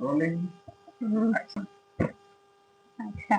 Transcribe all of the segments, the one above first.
Rolling. Action. अच्छा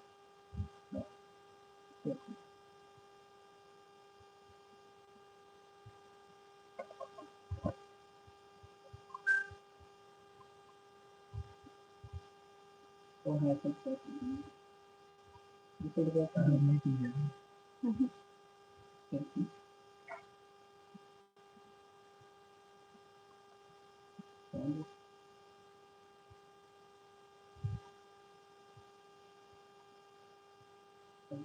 I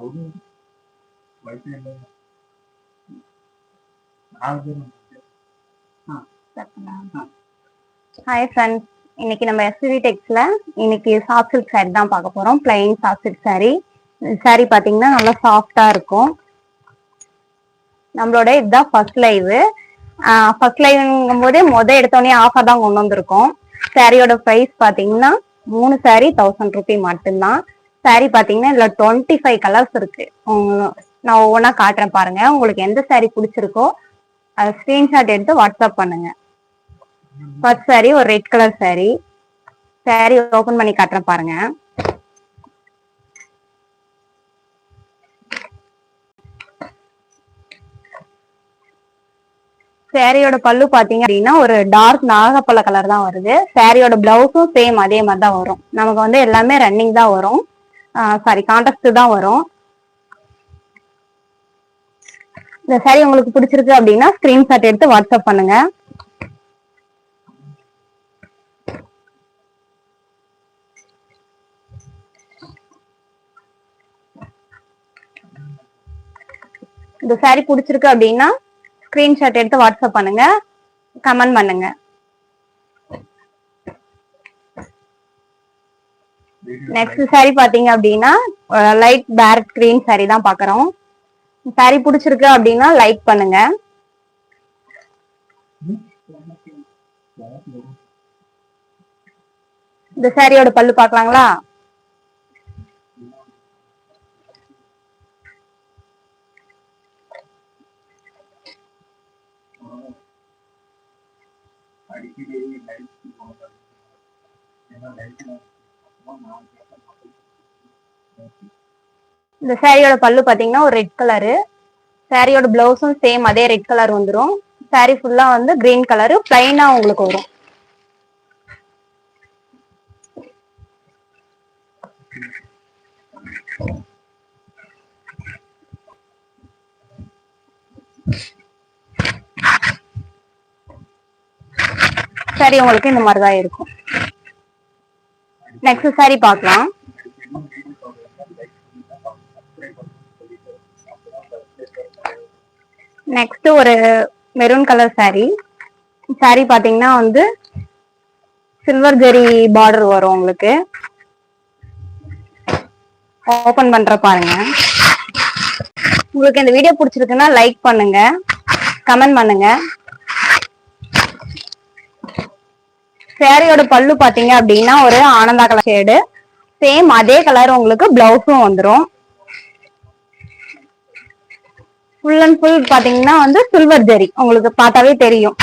wouldn't நாலு hi friends இன்னைக்கு நம்ம எஸ்வி டெக்ஸ்ல இன்னைக்கு சாஃப்ட் சில்க் சாரி தான் பார்க்க போறோம். Plain soft silk sari sari பாத்தீங்கன்னா நல்லா சாஃப்டா இருக்கும். நம்மளோட இதுதான் ஃபர்ஸ்ட் லைவ் ஃபர்ஸ்ட் லைவ்ங்கும் போது முத எடுத்தோடனே ஆஃபர் தான் கொண்டு வந்திருக்கோம். சாரியோட ப்ரைஸ் பாத்தீங்கன்னா மூணு சாரி தௌசண்ட் ருபி மட்டும்தான். சாரி பாத்தீங்கன்னா இதுல டுவெண்ட்டி ஃபைவ் கலர்ஸ் இருக்கு நான் ஒவ்வொன்றா காட்டுறேன் பாருங்க. உங்களுக்கு எந்த சாரீ பிடிச்சிருக்கோ அதை ஸ்கிரீன்ஷாட் எடுத்து வாட்ஸ்அப் பண்ணுங்க. ஃபர்ஸ்ட் சாரீ ஒரு red colour sari saree open பண்ணி காட்டுறேன் பாருங்க. சாரியோட பல்லு பாத்தீங்க அப்படின்னா ஒரு டார்க் நாகப்பழ கலர் தான் வருது. சாரியோட பிளவுஸும் சேம் அதே மாதிரி தான் வரும். நமக்கு வந்து எல்லாமே ரன்னிங் தான் வரும். சாரி கான்டஸ்ட் தான் வரும். இந்த சாரி உங்களுக்கு பிடிச்சிருக்கு அப்படின்னா ஸ்கிரீன்ஷாட் எடுத்து வாட்ஸ்அப் பண்ணுங்க. இந்த சாரி பிடிச்சிருக்கு அப்படின்னா ஸ்கிரீன்ஷாட் எடுத்து வாட்ஸ்அப் பண்ணுங்க. கமெண்ட் பண்ணுங்க. நெக்ஸ்ட் சாரி பாத்தீங்க அப்படின்னா லைட் பேரட் கிரீன் சாரி தான் பாக்குறோம் சாரி பிடிச்சிருக்கு அப்படின்னா லைக் பண்ணுங்க இந்த சாரியோட பல்லு பாக்கலாங்களா Thank you போகணும் ஏன்னா லைட் நாலு இந்த சாரியோட பல்லு பாத்தீங்கன்னா ஒரு ரெட் கலரு சாரியோட பிளவுஸும் சேம் அதே ரெட் கலர் வந்துரும். சாரி ஃபுல்லா வந்து கிரீன் கலரு பிளைனா உங்களுக்கு வரும். சரி உங்களுக்கு இந்த மாதிரி தான் இருக்கும். நெக்ஸ்ட் சாரி பார்க்கலாம். நெக்ஸ்ட் ஒரு மெரூன் கலர் saree. Saree பாத்தீங்கன்னா வந்து சில்வர் ஜெரி பார்டர் வரும் உங்களுக்கு. ஓபன் பண்ற பாருங்க. உங்களுக்கு இந்த வீடியோ பிடிச்சிருக்குன்னா லைக் பண்ணுங்க. கமெண்ட் பண்ணுங்க. சேரீயோட பல்லு பாத்தீங்க அப்படின்னா ஒரு ஆனந்தா கலர் ஷேடு சேம் அதே கலர் உங்களுக்கு பிளவுஸும் வந்துடும் ஃபுல் அண்ட் ஃபுல் பாத்தீங்கன்னா வந்து சில்வர் ஜெரி உங்களுக்கு பார்த்தாவே தெரியும்.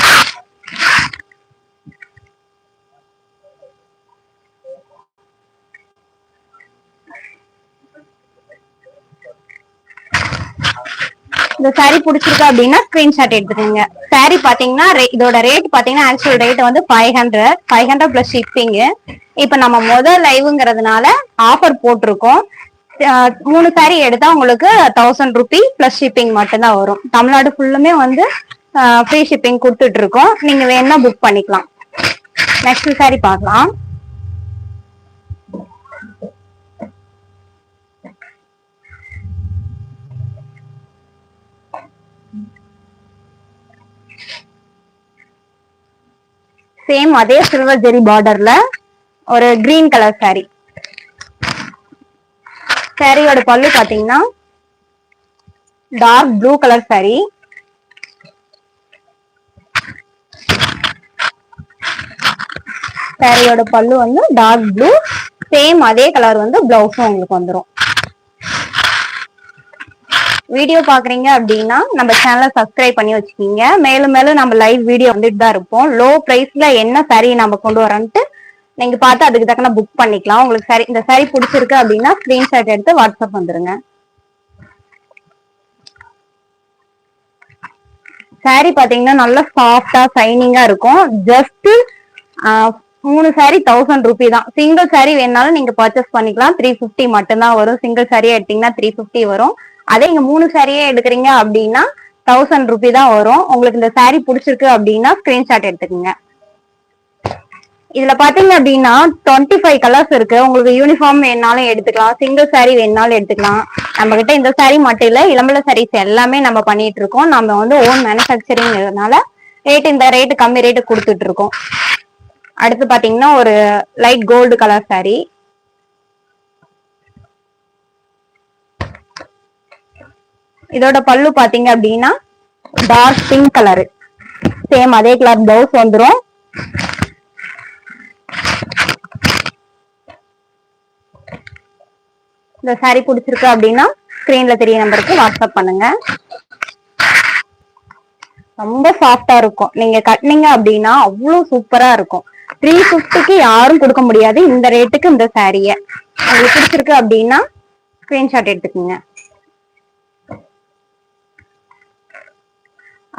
இந்த சாரி பிடிச்சிருக்கு அப்படின்னா ஸ்கிரீன்ஷாட் எடுத்துக்கோங்க. சாரி பாத்தீங்கன்னா இதோட ரேட் பாத்தீங்கன்னா ஆக்சுவல் ரேட் வந்து five hundred five hundred plus shipping இப்ப நம்ம முதல் லைவ்ங்கிறதுனால ஆஃபர் போட்டிருக்கோம். மூணு saree எடுத்தா உங்களுக்கு தௌசண்ட் ருபி பிளஸ் ஷிப்பிங் மட்டும்தான் வரும். தமிழ்நாடு ஃபுல்லுமே வந்து ஃப்ரீ ஷிப்பிங் கொடுத்துட்டு இருக்கோம் நீங்க வேணா புக் பண்ணிக்கலாம். நெக்ஸ்ட் saree பார்க்கலாம். சேம் அதே சில்வர் ஜெரி பார்டர்ல ஒரு கிரீன் கலர் saree. சாரியோட பல்லு பாத்தீங்கன்னா டார்க் ப்ளூ கலர் சாரி சாரியோட பல்லு வந்து டார்க் ப்ளூ சேம் அதே கலர் வந்து பிளவுஸும் உங்களுக்கு வந்துடும் வீடியோ பாக்குறீங்க அப்படின்னா நம்ம சேனலை சப்ஸ்கிரைப் பண்ணி வச்சுக்கீங்க. மேலும் மேலும் நம்ம லைவ் வீடியோ வந்துட்டு தான் இருப்போம். லோ ப்ரைஸ்ல என்ன சாரி நம்ம கொண்டு வரோன்ட்டு நீங்க பார்த்து அதுக்கு தக்கன புக் பண்ணிக்கலாம். உங்களுக்கு சரி இந்த சரி பிடிச்சிருக்கு அப்படின்னா ஸ்கிரீன்ஷாட் எடுத்து வாட்ஸ்அப் வந்துருங்க. சாரி பாத்தீங்கன்னா நல்லா சாஃப்டா சைனிங்கா இருக்கும். ஜஸ்ட் மூணு சாரி தௌசண்ட் ருபி தான். சிங்கிள் சாரி வேணாலும் நீங்க பர்ச்சேஸ் பண்ணிக்கலாம். த்ரீ ஃபிஃப்டி மட்டும்தான் வரும். சிங்கிள் saree எடுத்தீங்கன்னா த்ரீ ஃபிஃப்டி வரும். அதே இங்க மூணு சாரியே எடுக்கிறீங்க அப்படின்னா தௌசண்ட் ருபி தான் வரும். உங்களுக்கு இந்த சாரி பிடிச்சிருக்கு அப்படின்னா ஸ்கிரீன்ஷாட் எடுத்துக்கோங்க. இதுல பாத்தீங்க அப்படின்னா டுவெண்ட்டி ஃபைவ் கலர்ஸ் இருக்கு. உங்களுக்கு யூனிஃபார்ம் வேணாலும் எடுத்துக்கலாம். சிங்கிள் saree வேணாலும் எடுத்துக்கலாம். நம்ம கிட்ட இந்த saree மட்டும் இல்ல இளம்பல சாரீஸ் எல்லாமே நம்ம பண்ணிட்டு இருக்கோம். நம்ம வந்து ஓன் மேனுஃபேக்சரிங்கிறதுனால ரேட் இந்த ரேட் கம்மி ரேட்டு கொடுத்துட்டு இருக்கோம். அடுத்து பாத்தீங்கன்னா ஒரு லைட் கோல்டு கலர் saree. இதோட பல்லு பாத்தீங்க அப்படின்னா டார்க் பிங்க் கலரு சேம் அதே கலர் பிளவுஸ் வந்துடும் இந்த சாரி பிடிச்சிருக்கு அப்படின்னா ஸ்கிரீன்ல தெரிய நம்பருக்கு வாட்ஸ்அப் பண்ணுங்க. ரொம்ப சாஃப்டா இருக்கும். நீங்க கட்டினீங்க அப்படின்னா அவ்வளவு சூப்பரா இருக்கும். த்ரீ பிப்டிக்கு யாரும் கொடுக்க முடியாது. இந்த ரேட்டுக்கு இந்த சாரிய உங்களுக்கு பிடிச்சிருக்கு அப்படின்னா ஸ்கிரீன்ஷாட் எடுத்துக்கோங்க.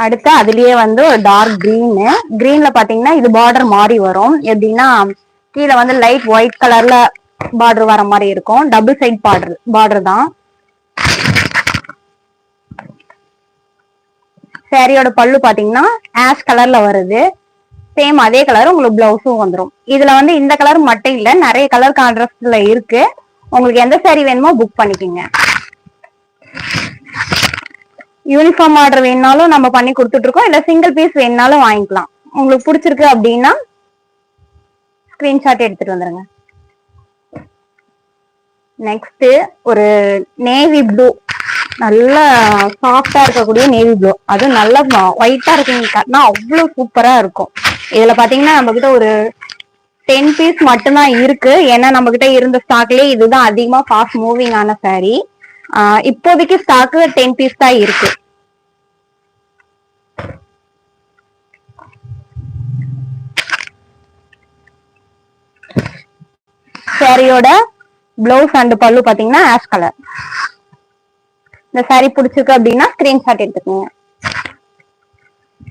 அடுத்து அதுலயே வந்து ஒரு டார்க் கிரீனு கிரீன்ல பாத்தீங்கன்னா இது பார்டர் மாறி வரும். எப்படின்னா கீழே வந்து லைட் ஒயிட் கலர்ல பார்டர் வர மாதிரி இருக்கும். டபுள் சைட் பார்டர் பார்டர் தான். சாரியோட பல்லு பாத்தீங்கன்னா ஆஷ் கலர்ல வருது. சேம் அதே கலர் உங்களுக்கு பிளவுஸும் வந்துடும் இதுல வந்து இந்த கலர் மட்டும் இல்ல நிறைய கலர் கான்ட்ராஸ்ட்ல இருக்கு. உங்களுக்கு எந்த சாரி வேணுமோ புக் பண்ணிக்கோங்க. யூனிஃபார்ம் ஆர்டர் வேணுனாலும் நம்ம பண்ணி கொடுத்துட்டு இருக்கோம். இல்ல சிங்கிள் பீஸ் வேணுனாலும் வாங்கிக்கலாம். உங்களுக்கு பிடிச்சிருக்கு அப்படின்னா ஸ்கிரீன்ஷாட் எடுத்துட்டு வந்துருங்க. நெக்ஸ்ட் ஒரு நேவி ப்ளூ நல்லா சாஃப்டா இருக்கக்கூடிய நேவி ப்ளூ அதுவும் நல்லா ஒயிட்டா இருக்கீங்க. காட்டினா அவ்வளவு சூப்பரா இருக்கும். இதுல பாத்தீங்கன்னா நம்ம கிட்ட ஒரு டென் பீஸ் மட்டும்தான் இருக்கு. ஏன்னா நம்ம கிட்ட இருந்த ஸ்டாக்லயே இதுதான் அதிகமா ஃபாஸ்ட் மூவிங் ஆன சாரி இப்போதைக்கு ஸ்டாக்கு டென் பீஸ் தான் இருக்கு. சாரியோட பிளவுஸ் அண்ட் பல்லு பாத்தீங்கன்னா ஆஷ் கலர் இந்த சாரி பிடிச்சிருக்கு அப்படின்னா ஸ்கிரீன்ஷாட் எடுத்துக்கோங்க.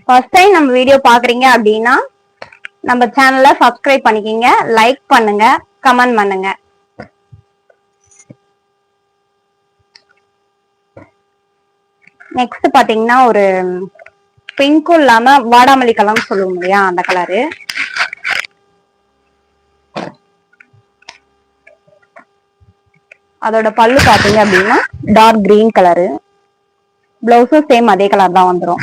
ஃபர்ஸ்ட் டைம் நம்ம வீடியோ பாக்குறீங்க அப்படின்னா நம்ம சேனலை சப்ஸ்கிரைப் பண்ணிக்கிங்க லைக் பண்ணுங்க கமெண்ட் பண்ணுங்க. நெக்ஸ்ட் பாத்தீங்கன்னா ஒரு பிங்க்கும் இல்லாம வாடாமல்லி கலர்னு சொல்லுவோம் இல்லையா அந்த கலரு அதோட பல்லு பாத்தீங்க அப்படின்னா டார்க் கிரீன் கலரு பிளவுஸும் சேம் அதே கலர் தான் வந்துரும்.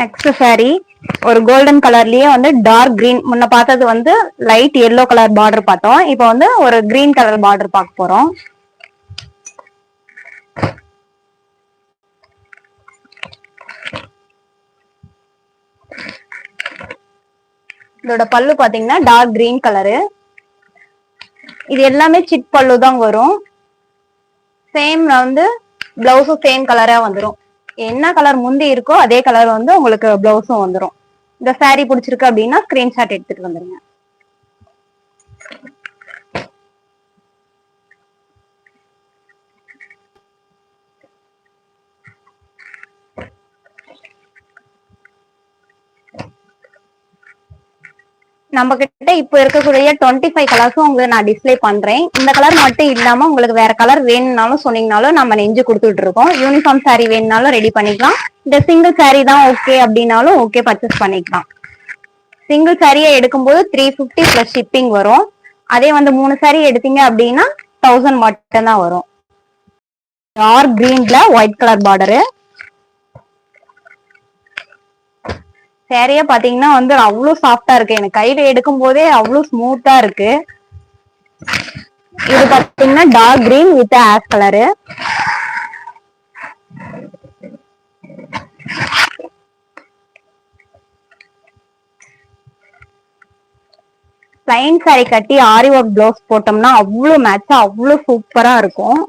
நெக்ஸ்ட் சாரி ஒரு கோல்டன் கலர்லயே வந்து டார்க் கிரீன் முன்ன பார்த்தது வந்து லைட் எல்லோ கலர் பார்டர் பார்த்தோம். இப்போ வந்து ஒரு கிரீன் கலர் பார்டர் பார்க்க போறோம். இதோட பல்லு பாத்தீங்கன்னா டார்க் கிரீன் கலரு இது எல்லாமே சிட் பல்லு தான் வரும். சேம் வந்து பிளவுஸும் சேம் கலரா வந்துடும் என்ன கலர் முந்தி இருக்கோ அதே கலர் வந்து உங்களுக்கு பிளவுஸும் வந்துரும். இந்த சாரி பிடிச்சிருக்கு அப்படின்னா ஸ்கிரீன்ஷாட் எடுத்துட்டு வந்துருங்க. நம்ம கிட்ட இப்ப இருக்கக்கூடிய டுவெண்ட்டி ஃபைவ் கலர்ஸும் உங்களுக்கு நான் டிஸ்ப்ளே பண்றேன். இந்த கலர் மட்டும் இல்லாம உங்களுக்கு வேற கலர் வேணும்னாலும் சொன்னீங்கனாலும் நம்ம நெஞ்சு கொடுத்துட்டு இருக்கோம். யூனிஃபார்ம் சாரி வேணும்னாலும் ரெடி பண்ணிக்கலாம். இந்த சிங்கிள் சாரி தான் ஓகே அப்படின்னாலும் ஓகே பர்ச்சேஸ் பண்ணிக்கலாம். சிங்கிள் சாரியை எடுக்கும்போது த்ரீ ஃபிஃப்டி பிளஸ் ஷிப்பிங் வரும். அதே வந்து மூணு சாரி எடுத்தீங்க அப்படின்னா தௌசண்ட் மட்டும் தான் வரும் டார்க் கிரீன்ல ஒயிட் கலர் பார்டரு சேரையே பாத்தீங்கன்னா வந்து அவ்வளவு சாஃப்டா இருக்கு. எனக்கு கையில எடுக்கும் போதே அவ்வளவு ஸ்மூத்தா இருக்கு. இது பாத்தீங்கன்னா dark green with ash colour plain sari கட்டி ஆரி ஒர்க் பிளவுஸ் போட்டோம்னா அவ்வளவு மேட்சா அவ்வளவு சூப்பரா இருக்கும்.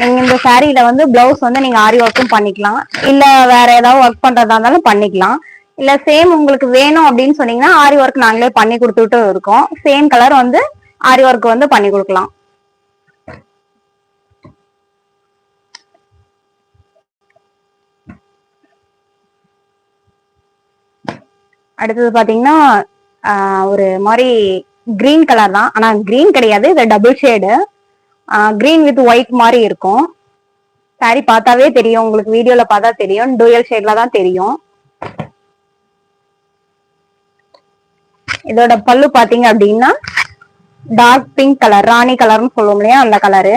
நீங்க இந்த சாரியில வந்து பிளவுஸ் வந்து நீங்க ஆரி ஒர்க்கும் பண்ணிக்கலாம். இல்ல வேற ஏதாவது ஒர்க் பண்றதா இருந்தாலும் பண்ணிக்கலாம். இல்ல சேம் உங்களுக்கு வேணும் அப்படின்னு சொன்னீங்கன்னா ஆரி ஒர்க் நாங்களே பண்ணி கொடுத்துட்டு இருக்கோம். சேம் கலர் வந்து ஆரி ஒர்க் வந்து பண்ணி கொடுக்கலாம். அடுத்தது பாத்தீங்கன்னா ஒரு மாதிரி கிரீன் கலர் தான். ஆனா கிரீன் கிடையாது இது double shade green with white மாதிரி இருக்கும். சாரி பார்த்தாவே தெரியும் உங்களுக்கு வீடியோல பார்த்தா தெரியும். டூயல் ஷேட்ல தான் தெரியும். இதோட பல்லு பாத்தீங்க அப்படின்னா டார்க் பிங்க் கலர் ராணி கலர்னு சொல்லுவோம் இல்லையா? அந்த கலரு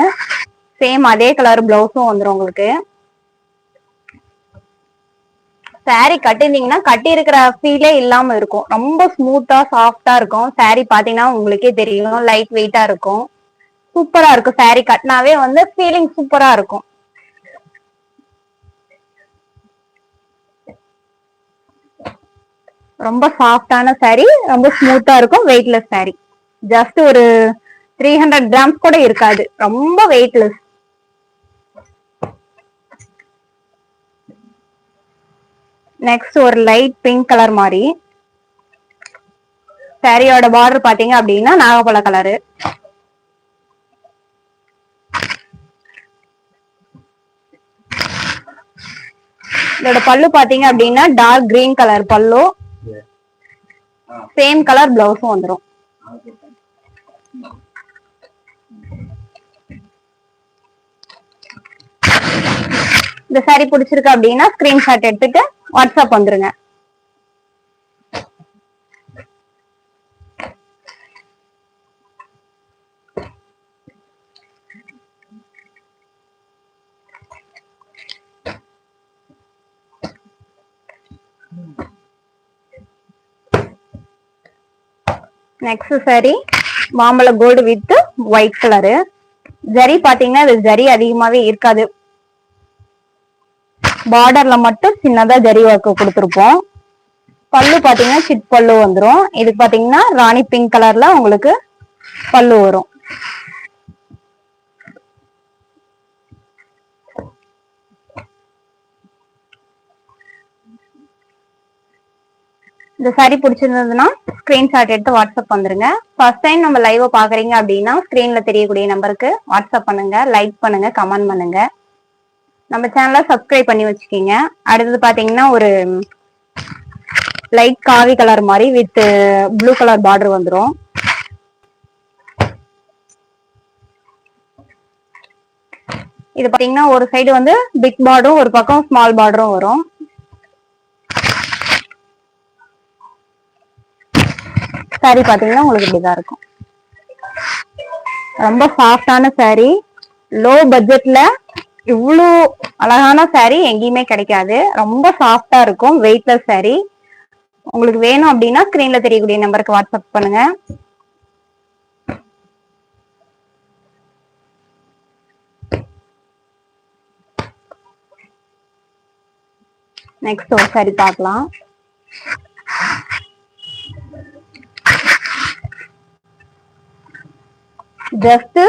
சேம் அதே கலர் பிளவுஸும் வந்துடும் உங்களுக்கு. சாரி கட்டிருந்தீங்கன்னா கட்டி இருக்கிற ஃபீலே இல்லாம இருக்கும். ரொம்ப ஸ்மூத்தா சாஃப்டா இருக்கும். சாரி பாத்தீங்கன்னா உங்களுக்கே தெரியும். லைட் வெயிட்டா இருக்கும். சூப்பரா இருக்கும். சாரி கட்டினாவே வந்து ஃபீலிங் சூப்பரா இருக்கும். ரொம்ப சாஃப்டான saree ரொம்ப ஸ்மூத்தா இருக்கும் வெயிட்லெஸ் saree. ஜஸ்ட் ஒரு த்ரீ ஹண்ட்ரட் கிராம்ஸ் கூட இருக்காது. ரொம்ப வெயிட்லெஸ் நெக்ஸ்ட் ஒரு லைட் பிங்க் கலர் மாதிரி சாரியோட பார்டர் பாத்தீங்க அப்படின்னா நாகப்பழ கலரு இதோட பல்லு பாத்தீங்க அப்படின்னா டார்க் கிரீன் கலர் பல்லு. சேம் கலர் பிளவுஸும் வந்துரும். இந்த சாரி பிடிச்சிருக்கு அப்படின்னா ஸ்கிரீன்ஷாட் எடுத்துட்டு வாட்ஸ்அப் வந்துருங்க. நெக்ஸ்ட் சாரி மாம்பழ gold with white colour zari பாத்தீங்கன்னா இது ஜரி அதிகமாவே இருக்காது. பார்டர்ல மட்டும் சின்னதா ஜரி ஒர்க் கொடுத்துருப்போம். பல்லு பாத்தீங்கன்னா சிட் பல்லு வந்துடும் இதுக்கு பாத்தீங்கன்னா ராணி பிங்க் கலர்ல உங்களுக்கு பல்லு வரும். இந்த சாரி பிடிச்சிருந்ததுன்னா ஸ்கிரீன்ஷாட் எடுத்து வாட்ஸ்அப் வந்துருங்க. ஃபர்ஸ்ட் டைம் நம்ம லைவை பாக்குறீங்க அப்படின்னா ஸ்கிரீன்ல தெரியக்கூடிய நம்பருக்கு வாட்ஸ்அப் பண்ணுங்க லைக் பண்ணுங்க கமெண்ட் பண்ணுங்க. நம்ம சேனலை சப்ஸ்கிரைப் பண்ணி வச்சுக்கோங்க. அடுத்தது பாத்தீங்கன்னா ஒரு லைட் காவி கலர் மாதிரி வித் ப்ளூ கலர் பார்டர் வந்துடும் இது பாத்தீங்கன்னா ஒரு சைடு வந்து பிக் பார்டரும் ஒரு பக்கம் ஸ்மால் பார்டரும் வரும். சாரி பாத்தீங்கன்னா உங்களுக்கு இப்படிதான் இருக்கும். ரொம்ப சாஃப்டான சாரி லோ பட்ஜெட்ல இவ்வளோ அழகான சாரி எங்கேயுமே கிடைக்காது. ரொம்ப சாஃப்டா இருக்கும் வெயிட்லெஸ் சாரி உங்களுக்கு வேணும் அப்படின்னா ஸ்கிரீன்ல தெரியக்கூடிய நம்பருக்கு வாட்ஸ்அப் பண்ணுங்க. நெக்ஸ்ட் ஒரு சாரி பார்க்கலாம். ஜஸ்ட்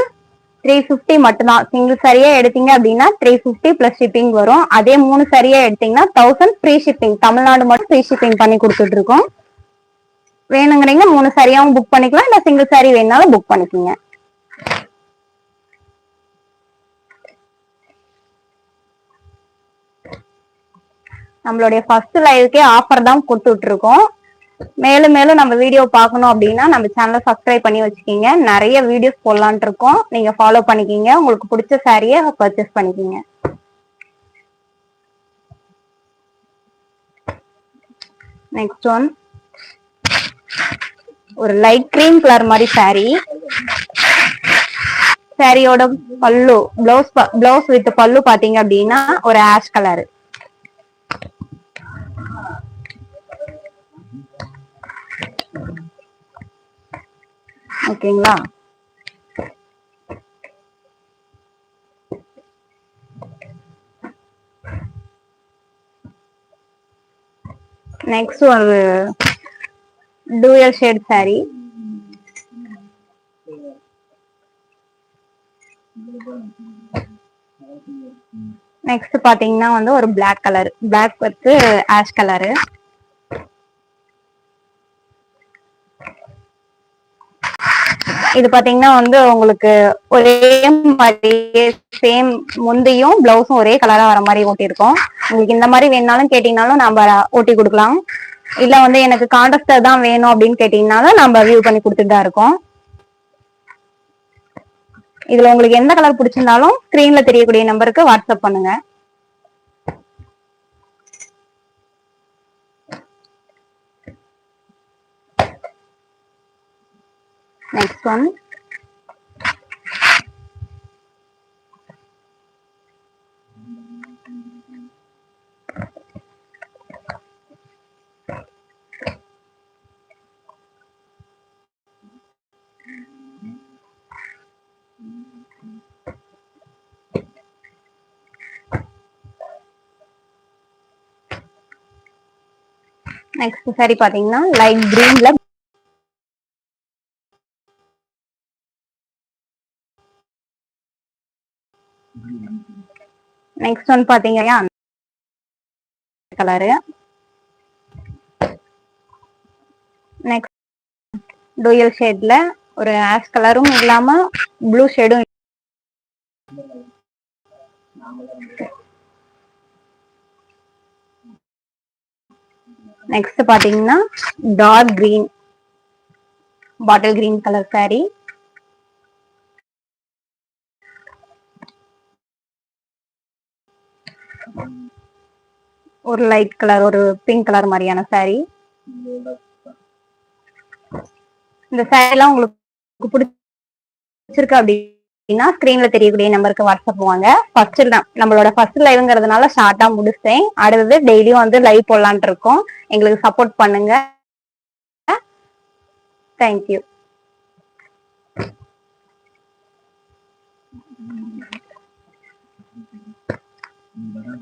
த்ரீ ஃபிஃப்டி மட்டும்தான். சிங்கிள் சரியா எடுத்தீங்க அப்படின்னா த்ரீ ஃபிஃப்டி பிளஸ் ஷிப்பிங் வரும். அதே மூணு சரியா எடுத்தீங்கன்னா தௌசண்ட் ஃப்ரீ ஷிப்பிங் தமிழ்நாடு மட்டும் ஃப்ரீ ஷிப்பிங் பண்ணி கொடுத்துட்டு இருக்கோம். வேணுங்கிறீங்க மூணு சரியாவும் புக் பண்ணிக்கலாம். இல்ல சிங்கிள் சாரி வேணாலும் புக் பண்ணிக்கோங்க. நம்மளுடைய ஃபர்ஸ்ட் லைவுக்கே ஆஃபர் தான் கொடுத்துட்டு இருக்கோம். மேலும் மேலும் நம்ம வீடியோ பார்க்கணும் அப்படின்னா நம்ம சேனலை சப்ஸ்கிரைப் பண்ணி வச்சுக்கிங்க. நிறைய வீடியோஸ் போடலான் இருக்கோம். நீங்க ஃபாலோ பண்ணிக்கிங்க. உங்களுக்கு பிடிச்ச சாரியை பர்ச்சேஸ் பண்ணிக்கிங்க. நெக்ஸ்ட் ஒன் ஒரு லைட் கிரீம் கலர் மாதிரி சாரி சாரியோட பல்லு பிளவுஸ் பிளவுஸ் வித் பல்லு பாத்தீங்க அப்படின்னா ஒரு ஆஷ் கலர் ஓகேங்களா? நெக்ஸ்ட் ஒரு டூயல் ஷேட் சாரி நெக்ஸ்ட் பாத்தீங்கன்னா வந்து ஒரு black colour black with ash colour இது பாத்தீங்கன்னா வந்து உங்களுக்கு ஒரே மாதிரியே சேம் முந்தையும் பிளவுஸும் ஒரே கலரா வர மாதிரி ஓட்டியிருக்கோம். உங்களுக்கு இந்த மாதிரி வேணுனாலும் கேட்டீங்கனாலும் நம்ம ஓட்டி கொடுக்கலாம். இல்ல வந்து எனக்கு கான்ட்ராஸ்டர் தான் வேணும் அப்படின்னு கேட்டீங்கனாலும் நம்ம வியூ பண்ணி கொடுத்துட்டு தான் இருக்கோம். இதுல உங்களுக்கு எந்த கலர் பிடிச்சிருந்தாலும் ஸ்கிரீன்ல தெரியக்கூடிய நம்பருக்கு வாட்ஸ்அப் பண்ணுங்க. நெக்ஸ்ட் ஒன் நெக்ஸ்ட் சரி பாத்தீங்கன்னா லைட் கிரீன்ல நெக்ஸ்ட் ஒன் பாத்தீங்கன்னா கலரு நெக்ஸ்ட் டூயல் ஷேட்ல ஒரு ஆஷ் கலரும் இல்லாம ப்ளூ ஷேடும் நெக்ஸ்ட் பாத்தீங்கன்னா dark green bottle green colour sari ஒரு லைட் கலர் ஒரு பிங்க் கலர் மாதிரியான சாரி இந்த saree எல்லாம் உங்களுக்கு பிடிச்சிருக்கு அப்படின்னா ஸ்கிரீன்ல தெரியக்கூடிய நம்பருக்கு வாட்ஸ்அப் வாங்க. ஃபர்ஸ்ட் தான் நம்மளோட ஃபர்ஸ்ட் லைவ்ங்கிறதுனால ஷார்ட்டா முடிச்சேன் அடுத்தது டெய்லியும் வந்து லைவ் போடலான் இருக்கோம். எங்களுக்கு சப்போர்ட் பண்ணுங்க. Thank you Mira,